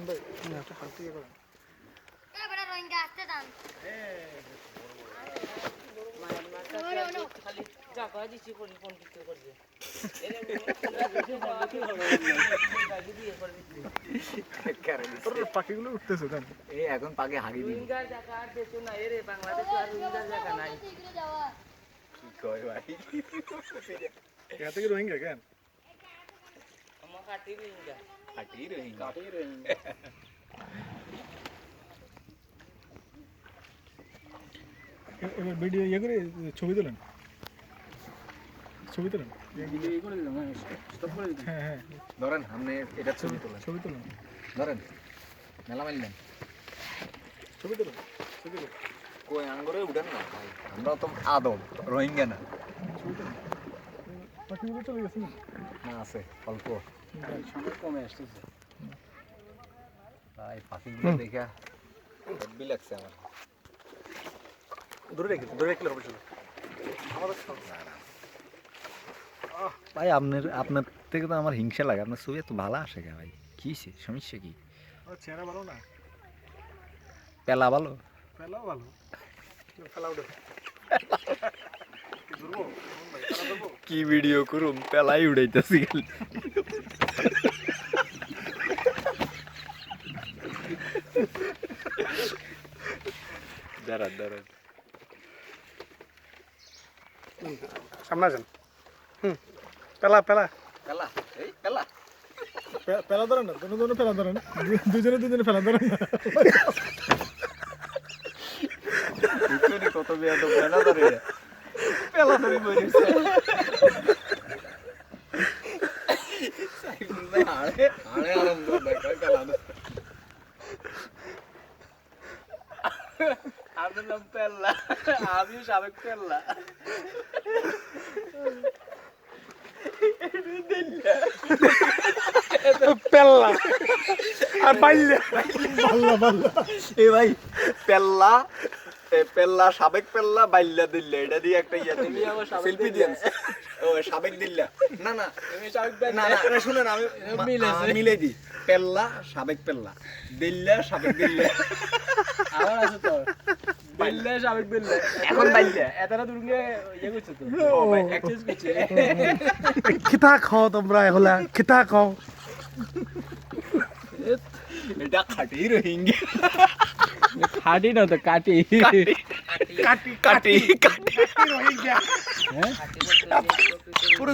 ভাই একটা হাত দিয়ে করেন। কোন কোন পাখিগুলো উঠতেছে দেন এই এখন পাকে হাগি বাংলাদেশে থেকে রোহিঙ্গা কেন? কাটি রোহিঙ্গা হাঁটি রোহিঙ্গা এবার ভিডিও ইয়ে করে ছবি তোলেন? ছবি তোলেন? হ্যাঁ হ্যাঁ ধরেন আপনি এটা ছবি তোলেন। ছবি তোলেন। ধরেন মেলা মারলেন ছবি তোলেন ছবি তোলেন। কই আঙ্গরে উঠেন না? ভাই আমরা তো আদম রোহিঙ্গা না। ছবি তোলেন। চলে গেছে না আছে অল্প। কমে আসতেছে ভাই পাখিগুলো দেখে লাগছে আমার ধরে রেখে ধরে রাখলে হবে শুধু ভাই আপনার আপনার থেকে তো আমার হিংসা লাগে আপনার ছবি এত ভালো। আসে কে ভাই কি সে সমস্যা কি আমার চেহারা ভালো। না পেলা ভালো। ফেলাও ভালো। উঠে কি ভিডিও করুম? পেলাই উড়াইতেছি খালি। দাঁড়ান দাঁড়ান। সামনে আসেন। হুম পেলা পেলা। পেলা এই পেলা। পেলা ধরেন না দুজনে দুজনে পেলা ধরেন। দুজনে দুজনে পেলা ধরেন। না কত বেয়া তো পেলা ধরে। পেলা ধরে মরিছে সাইফুল ভাই হাড়ে হাড়ে আরম্ভ দেখো পেলা ধরে আমার নাম পেল্লা আমিও সাবেক পেল্লা পেল্লা আর পাইলে পাল্লা পাল্লা এ ভাই পেল্লা এ পেল্লা সাবেক পেল্লা বাইল্লা দিল্লা এটা দিয়ে একটা ইয়া আবার সাবেক সেলফি দিল্লা। ও সাবেক দিল্লা। না না আমি সাবেক না না না, শুনেন আমি মিলে দিই। পেল্লা সাবেক পেল্লা। দিল্লা সাবেক দিল্লা। আমার আছে তো বেল্লা সাবেক বেল্লা এখন বাইল্লা। এতারা দুর্গে ইয়ে করছে তো। ও ভাই এক্সচেঞ্জ করছে। খিতা খাও তোমরা এগুলা খিতা খাও। এটা খাটি রোহিঙ্গা। খাটি না তো কাটি। কাটি কাটি কাটি রোহিঙ্গা। পুরো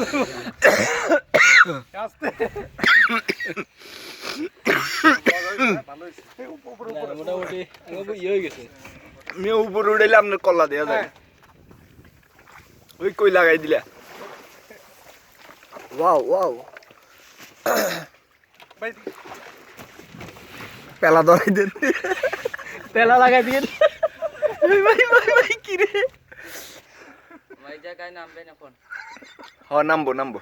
মোটামুটি আমার ইয়ে হয়ে গেছে। মেয়ে উপরে উড়াইলে আপনার কল্লা দেওয়া যায় ওই কই লাগাই দিলা? Wow wow. পেলা ধরাই দেন। পেলা লাগাই দিয়ে ভাই ভাই ভাই কি রে? ভাই জায়গায় নামবেন এখন। হ নামবো নামবো।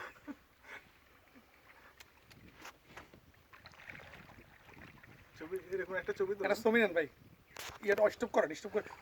ছবি এরকম একটা ছবি তো এটা ছবি নেন ভাই। ইয়াটা অস্টপ করেন স্টপ করে